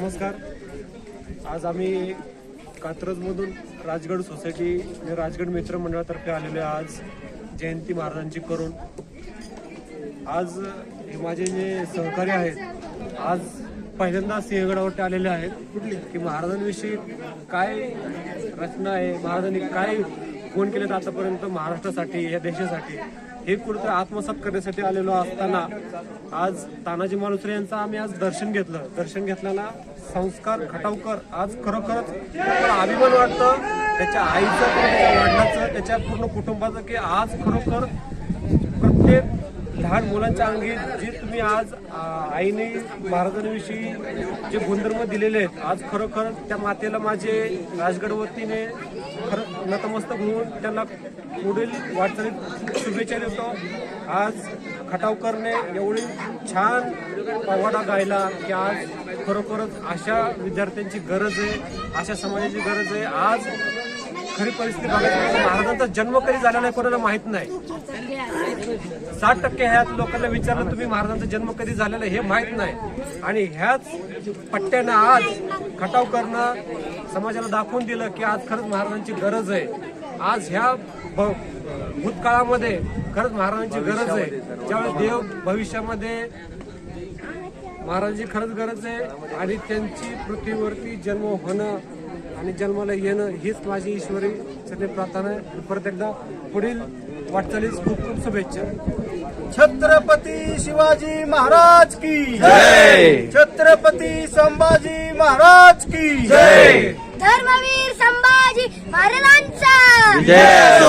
नमस्कार. आज आम्ही कात्रजमधून राजगड सोसायटी आणि राजगड मित्र मंडळातर्फे आलेलो आहे आज. जयंती महाराजांची करून. आज हे माझे जे सहकारी आहेत आज पहिल्यांदा सिंहगडावरती आलेले आहेत. की महाराजांविषयी काय रचना आहे महाराजांनी काय कोण केलेत आतापर्यंत महाराष्ट्रासाठी या देशासाठी हे कुठेतरी आत्मसात करण्यासाठी आलेलो असताना आज तानाजी मालुसरे यांचं आम्ही आज दर्शन घेतलं. दर्शन घेतल्याला संस्कार खटावकर आज खरोखरच अभिमान वाटतं. त्याच्या आईचं त्याच्या वडिलाचं त्याच्या पूर्ण कुटुंबाचं की आज खरोखर प्रत्येक लहान मुलांच्या अंगी जे तुम्ही आज आईने महाराजांविषयी जे गुणधर्म दिलेले आहेत आज खरोखर त्या मातेला माझे राजगड वतीने खरं नतमस्तक होऊन त्यांना पुढील वाटचालीत शुभेच्छा देतो. आज खटावकरने एवढी छान पवाडा गायला की आज खरोखरच अशा विद्यार्थ्यांची गरज आहे अशा समाजाची गरज आहे. आज खरी परिस्थिती बघायची महाराजांचा जन्म कधी झाला नाही कोणाला माहीत नाही. साठ टक्के ह्याच लोकांना विचारलं तुम्ही महाराजांचा जन्म कधी झालेला हे माहीत नाही. आणि ह्याच पट्ट्यानं आज खटाव करणं समाजाला दाखवून दिलं की आज खरंच महाराजांची गरज आहे. आज ह्या भ- भूतकाळामध्ये खरंच महाराजांची गरज आहे. ज्यावेळेस देव भविष्यामध्ये महाराजांची खरंच गरज आहे आणि त्यांची पृथ्वीवरती जन्म होणं आणि जन्माला येणं हीच माझी ईश्वरी चरणी प्रार्थना आहे. परत एकदा पुढील वाटचालीस खूप खूप शुभेच्छा. छत्रपती शिवाजी महाराज की छत्रपती संभाजी महाराज की धर्मवीर संभाजी महाराजांचा! जय!